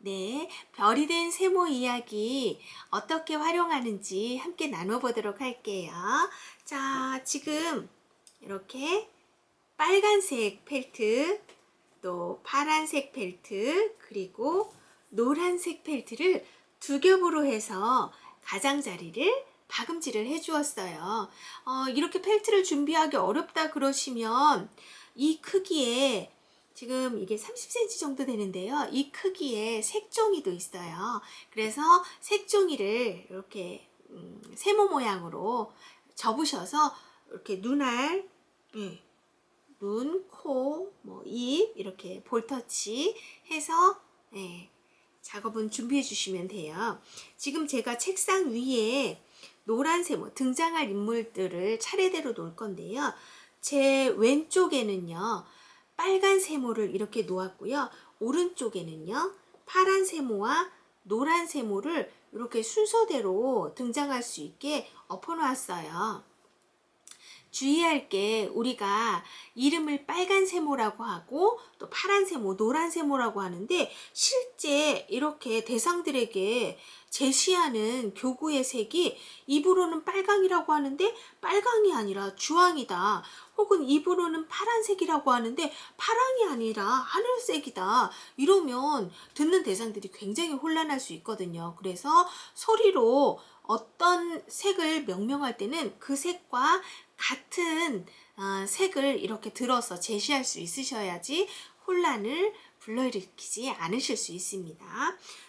네, 별이 된 세모 이야기 어떻게 활용하는지 함께 나눠보도록 할게요. 자, 지금 이렇게 빨간색 펠트, 또 파란색 펠트, 그리고 노란색 펠트를 두 겹으로 해서 가장자리를 박음질을 해 주었어요. 어, 이렇게 펠트를 준비하기 어렵다 그러시면 이 크기에 지금 이게 30cm 정도 되는데요. 이 크기에 색종이도 있어요. 그래서 색종이를 이렇게 음, 세모 모양으로 접으셔서 이렇게 눈알, 예, 눈, 코, 뭐 입 이렇게 볼터치 해서 예, 작업은 준비해 주시면 돼요. 지금 제가 책상 위에 노란 세모 등장할 인물들을 차례대로 놓을 건데요. 제 왼쪽에는요. 빨간 세모를 이렇게 놓았고요. 오른쪽에는요. 파란 세모와 노란 세모를 이렇게 순서대로 등장할 수 있게 엎어 놓았어요. 주의할 게 우리가 이름을 빨간 세모라고 하고 또 파란 세모, 노란 세모라고 하는데 실제 이렇게 대상들에게 제시하는 교구의 색이 입으로는 빨강이라고 하는데 빨강이 아니라 주황이다. 혹은 입으로는 파란색이라고 하는데 파랑이 아니라 하늘색이다. 이러면 듣는 대상들이 굉장히 혼란할 수 있거든요. 그래서 소리로 어떤 색을 명명할 때는 그 색과 같은 어, 색을 이렇게 들어서 제시할 수 있으셔야지 혼란을 불러일으키지 않으실 수 있습니다.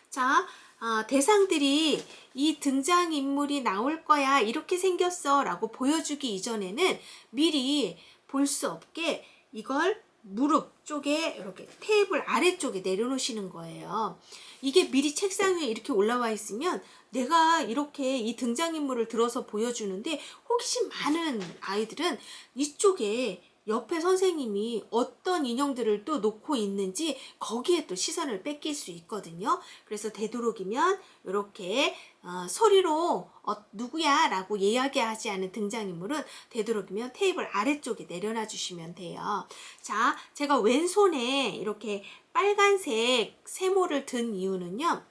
자, 어, 대상들이 이 등장인물이 나올 거야, 이렇게 생겼어 라고 보여주기 이전에는 미리 볼 수 없게 이걸 무릎 쪽에 이렇게 테이블 아래쪽에 내려놓으시는 거예요. 이게 미리 책상 위에 이렇게 올라와 있으면 내가 이렇게 이 등장인물을 들어서 보여주는데 호기심 많은 아이들은 이쪽에 옆에 선생님이 어떤 인형들을 또 놓고 있는지 거기에 또 시선을 뺏길 수 있거든요. 그래서 되도록이면 이렇게 어, 소리로 어, 누구야 라고 이야기하지 않은 등장인물은 되도록이면 테이블 아래쪽에 내려놔 주시면 돼요. 자, 제가 왼손에 이렇게 빨간색 세모를 든 이유는요.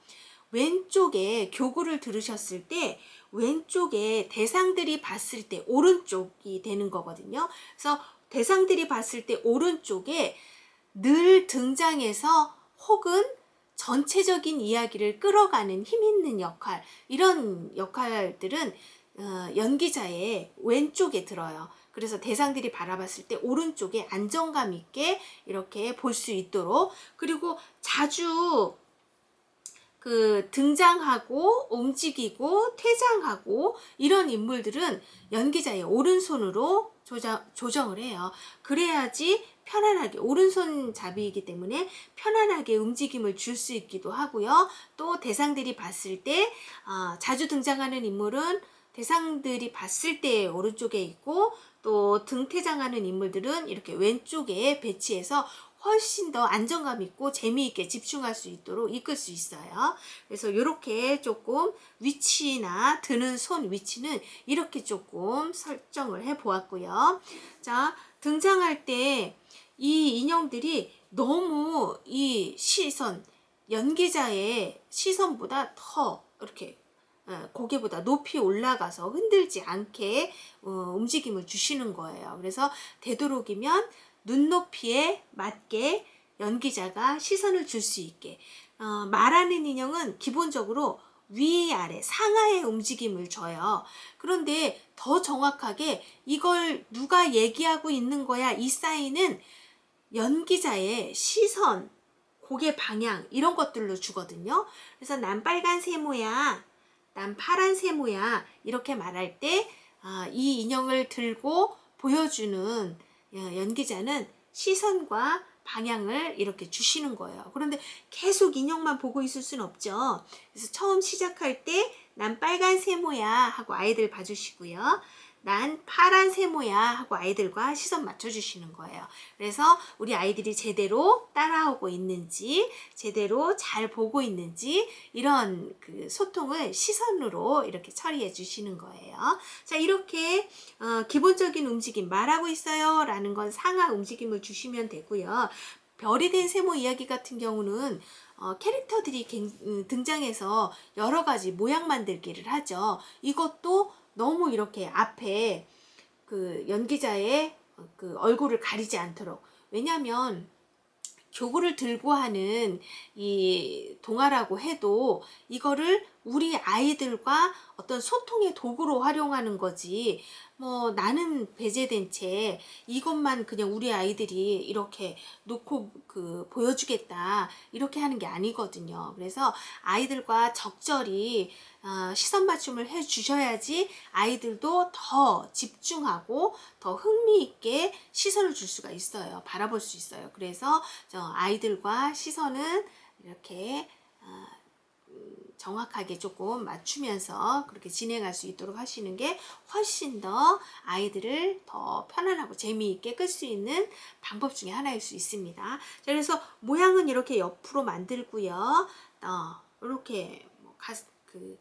왼쪽에 교구를 들으셨을 때 왼쪽에 대상들이 봤을 때 오른쪽이 되는 거거든요. 그래서 대상들이 봤을 때 오른쪽에 늘 등장해서 혹은 전체적인 이야기를 끌어가는 힘 있는 역할 이런 역할들은 어, 연기자의 왼쪽에 들어요. 그래서 대상들이 바라봤을 때 오른쪽에 안정감 있게 이렇게 볼 수 있도록 그리고 자주 그 등장하고 움직이고 퇴장하고 이런 인물들은 연기자의 오른손으로 조정, 조정을 해요. 그래야지 편안하게 오른손 잡이이기 때문에 편안하게 움직임을 줄 수 있기도 하고요. 또 대상들이 봤을 때 어, 자주 등장하는 인물은 대상들이 봤을 때 오른쪽에 있고 또 등퇴장하는 인물들은 이렇게 왼쪽에 배치해서 훨씬 더 안정감 있고 재미있게 집중할 수 있도록 이끌 수 있어요. 그래서 이렇게 조금 위치나 드는 손 위치는 이렇게 조금 설정을 해 보았고요. 자, 등장할 때 이 인형들이 너무 이 시선, 연기자의 시선보다 더 이렇게 어, 고개보다 높이 올라가서 흔들지 않게 어, 움직임을 주시는 거예요. 그래서 되도록이면 눈높이에 맞게 연기자가 시선을 줄 수 있게 어, 말하는 인형은 기본적으로 위아래 상하의 움직임을 줘요. 그런데 더 정확하게 이걸 누가 얘기하고 있는 거야 이 사인은 연기자의 시선, 고개 방향 이런 것들로 주거든요. 그래서 난 빨간 세모야, 난 파란 세모야 이렇게 말할 때 아, 이 인형을 들고 보여주는 어, 연기자는 시선과 방향을 이렇게 주시는 거예요. 그런데 계속 인형만 보고 있을 수는 없죠. 그래서 처음 시작할 때 난 빨간 세모야 하고 아이들 봐주시고요. 난 파란 세모야 하고 아이들과 시선 맞춰주시는 거예요. 그래서 우리 아이들이 제대로 따라오고 있는지, 제대로 잘 보고 있는지, 이런 그 소통을 시선으로 이렇게 처리해 주시는 거예요. 자, 이렇게, 어, 기본적인 움직임, 말하고 있어요. 라는 건 상하 움직임을 주시면 되고요. 별이 된 세모 이야기 같은 경우는 어, 캐릭터들이 갱- 음, 등장해서 여러 가지 모양 만들기를 하죠. 이것도 너무 이렇게 앞에 그 연기자의 어, 그 얼굴을 가리지 않도록. 왜냐면 교구를 들고 하는 이 동화라고 해도 이거를 우리 아이들과 어떤 소통의 도구로 활용하는 거지. 뭐 나는 배제된 채 이것만 그냥 우리 아이들이 이렇게 놓고 그 보여주겠다 이렇게 하는 게 아니거든요. 그래서 아이들과 적절히 어, 시선 맞춤을 해 주셔야지 아이들도 더 집중하고 더 흥미있게 시선을 줄 수가 있어요. 바라볼 수 있어요. 그래서 저 아이들과 시선은 이렇게 어, 음, 정확하게 조금 맞추면서 그렇게 진행할 수 있도록 하시는 게 훨씬 더 아이들을 더 편안하고 재미있게 끌 수 있는 방법 중에 하나일 수 있습니다. 자, 그래서 모양은 이렇게 옆으로 만들고요. 어, 이렇게 뭐 가, 그,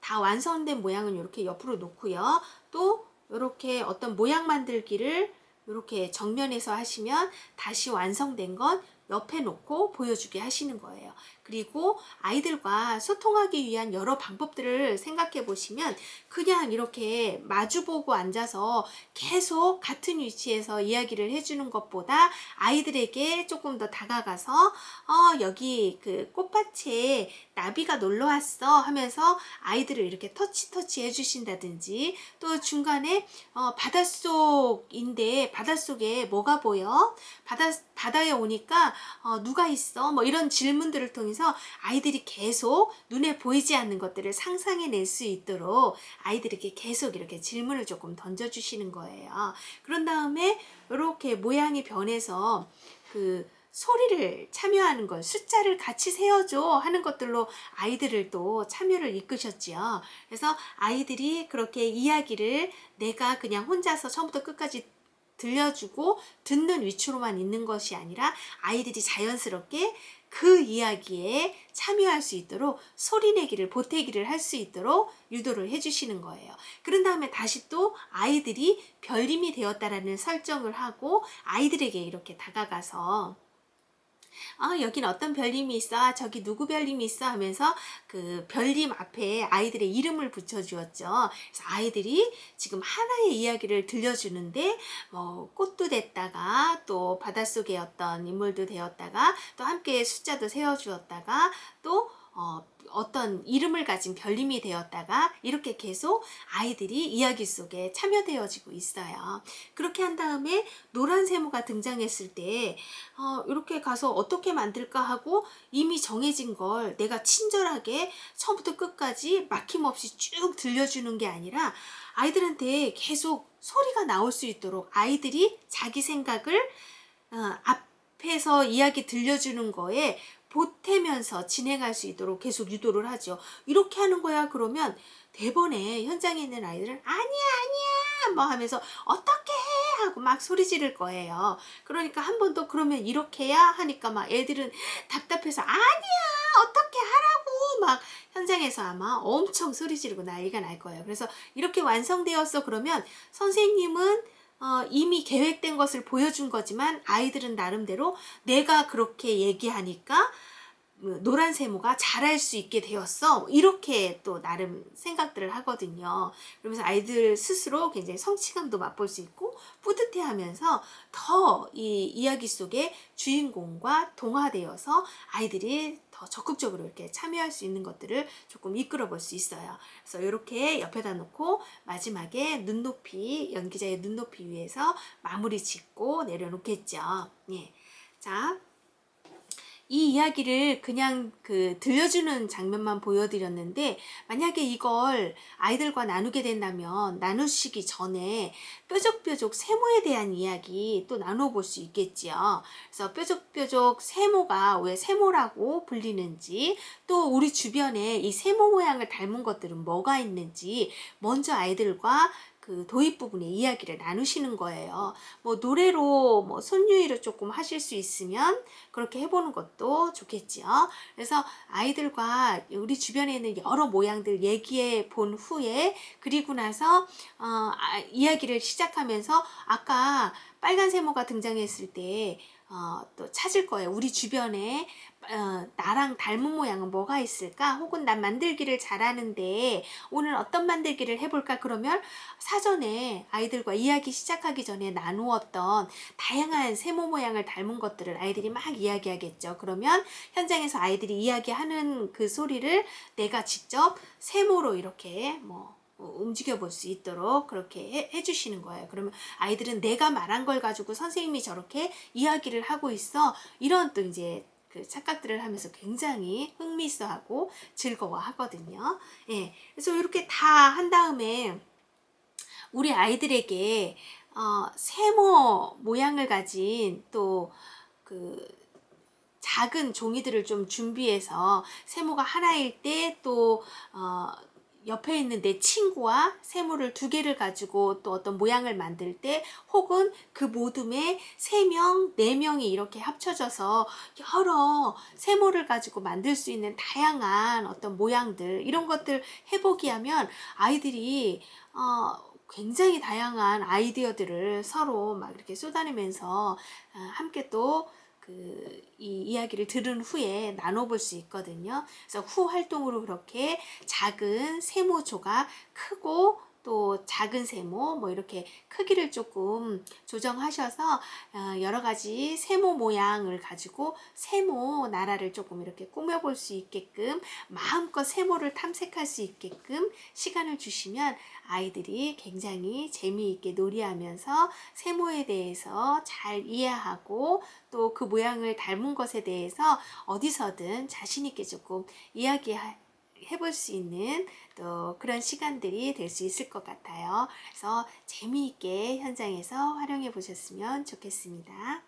다 완성된 모양은 이렇게 옆으로 놓고요. 또 이렇게 어떤 모양 만들기를 이렇게 정면에서 하시면 다시 완성된 건 옆에 놓고 보여주게 하시는 거예요. 그리고 아이들과 소통하기 위한 여러 방법들을 생각해 보시면 그냥 이렇게 마주보고 앉아서 계속 같은 위치에서 이야기를 해주는 것보다 아이들에게 조금 더 다가가서 어, 여기 그 꽃밭에 나비가 놀러 왔어 하면서 아이들을 이렇게 터치 터치 해주신다든지 또 중간에 어, 바닷속인데 바닷속에 뭐가 보여? 바다 바다에 오니까 어, 누가 있어? 뭐 이런 질문들을 통해 서 아이들이 계속 눈에 보이지 않는 것들을 상상해낼 수 있도록 아이들에게 계속 이렇게 질문을 조금 던져주시는 거예요. 그런 다음에 이렇게 모양이 변해서 그 소리를 참여하는 것, 숫자를 같이 세워줘 하는 것들로 아이들을 또 참여를 이끄셨지요. 그래서 아이들이 그렇게 이야기를 내가 그냥 혼자서 처음부터 끝까지 들려주고 듣는 위치로만 있는 것이 아니라 아이들이 자연스럽게 그 이야기에 참여할 수 있도록 소리내기를 보태기를 할 수 있도록 유도를 해주시는 거예요. 그런 다음에 다시 또 아이들이 별님이 되었다라는 설정을 하고 아이들에게 이렇게 다가가서 아, 여긴 어떤 별님이 있어? 아, 저기 누구 별님이 있어? 하면서 그 별님 앞에 아이들의 이름을 붙여주었죠. 그래서 아이들이 지금 하나의 이야기를 들려주는데, 뭐, 꽃도 됐다가, 또 바닷속의 어떤 인물도 되었다가, 또 함께 숫자도 세워주었다가, 또, 어, 어떤 이름을 가진 별님이 되었다가 이렇게 계속 아이들이 이야기 속에 참여되어지고 있어요. 그렇게 한 다음에 노란 세모가 등장했을 때 어, 이렇게 가서 어떻게 만들까 하고 이미 정해진 걸 내가 친절하게 처음부터 끝까지 막힘없이 쭉 들려주는 게 아니라 아이들한테 계속 소리가 나올 수 있도록 아이들이 자기 생각을 어, 앞에서 이야기 들려주는 거에 보태면서 진행할 수 있도록 계속 유도를 하죠. 이렇게 하는 거야 그러면 대번에 현장에 있는 아이들은 아니야 아니야 뭐 하면서 어떻게 해 하고 막 소리 지를 거예요. 그러니까 한 번 더 그러면 이렇게 해야 하니까 막 애들은 답답해서 아니야 어떻게 하라고 막 현장에서 아마 엄청 소리 지르고 난리가 날 거예요. 그래서 이렇게 완성되었어 그러면 선생님은 어, 이미 계획된 것을 보여준 거지만 아이들은 나름대로 내가 그렇게 얘기하니까 뭐 노란 세모가 잘할 수 있게 되었어. 이렇게 또 나름 생각들을 하거든요. 그러면서 아이들 스스로 굉장히 성취감도 맛볼 수 있고 뿌듯해 하면서 더 이 이야기 속에 주인공과 동화되어서 아이들이 더 적극적으로 이렇게 참여할 수 있는 것들을 조금 이끌어 볼 수 있어요. 그래서 이렇게 옆에다 놓고 마지막에 눈높이, 연기자의 눈높이 위에서 마무리 짓고 내려놓겠죠. 예. 자, 이 이야기를 그냥 그 들려주는 장면만 보여드렸는데 만약에 이걸 아이들과 나누게 된다면 나누시기 전에 뾰족뾰족 세모에 대한 이야기 또 나눠볼 수 있겠지요. 그래서 뾰족뾰족 세모가 왜 세모라고 불리는지 또 우리 주변에 이 세모 모양을 닮은 것들은 뭐가 있는지 먼저 아이들과 그 도입 부분의 이야기를 나누시는 거예요. 뭐 노래로 뭐 손유이를 조금 하실 수 있으면 그렇게 해보는 것도 좋겠지요. 그래서 아이들과 우리 주변에 있는 여러 모양들 얘기해 본 후에 그리고 나서 어, 아, 이야기를 시작하면서 아까 빨간 세모가 등장했을 때 어, 또 찾을 거예요. 우리 주변에 어, 나랑 닮은 모양은 뭐가 있을까? 혹은 난 만들기를 잘하는데 오늘 어떤 만들기를 해볼까? 그러면 사전에 아이들과 이야기 시작하기 전에 나누었던 다양한 세모 모양을 닮은 것들을 아이들이 막 이야기하겠죠. 그러면 현장에서 아이들이 이야기하는 그 소리를 내가 직접 세모로 이렇게 뭐 움직여 볼 수 있도록 그렇게 해, 해주시는 거예요. 그러면 아이들은 내가 말한 걸 가지고 선생님이 저렇게 이야기를 하고 있어. 이런 또 이제 그 착각들을 하면서 굉장히 흥미있어하고 즐거워하거든요. 예. 그래서 이렇게 다 한 다음에 우리 아이들에게 어, 세모 모양을 가진 또그 작은 종이들을 좀 준비해서 세모가 하나일 때또 어, 옆에 있는 내 친구와 세모를 두 개를 가지고 또 어떤 모양을 만들 때 혹은 그 모둠에 세 명, 네 명이 이렇게 합쳐져서 여러 세모를 가지고 만들 수 있는 다양한 어떤 모양들 이런 것들 해보기 하면 아이들이 어, 굉장히 다양한 아이디어들을 서로 막 이렇게 쏟아내면서 어, 함께 또 그 이 이야기를 들은 후에 나눠볼 수 있거든요. 그래서 후 활동으로 그렇게 작은 세모조가 크고 또 작은 세모 뭐 이렇게 크기를 조금 조정하셔서 어, 여러 가지 세모 모양을 가지고 세모 나라를 조금 이렇게 꾸며볼 수 있게끔 마음껏 세모를 탐색할 수 있게끔 시간을 주시면 아이들이 굉장히 재미있게 놀이하면서 세모에 대해서 잘 이해하고 또 그 모양을 닮은 것에 대해서 어디서든 자신있게 조금 이야기 해볼 수 있는 또 그런 시간들이 될 수 있을 것 같아요. 그래서 재미있게 현장에서 활용해 보셨으면 좋겠습니다.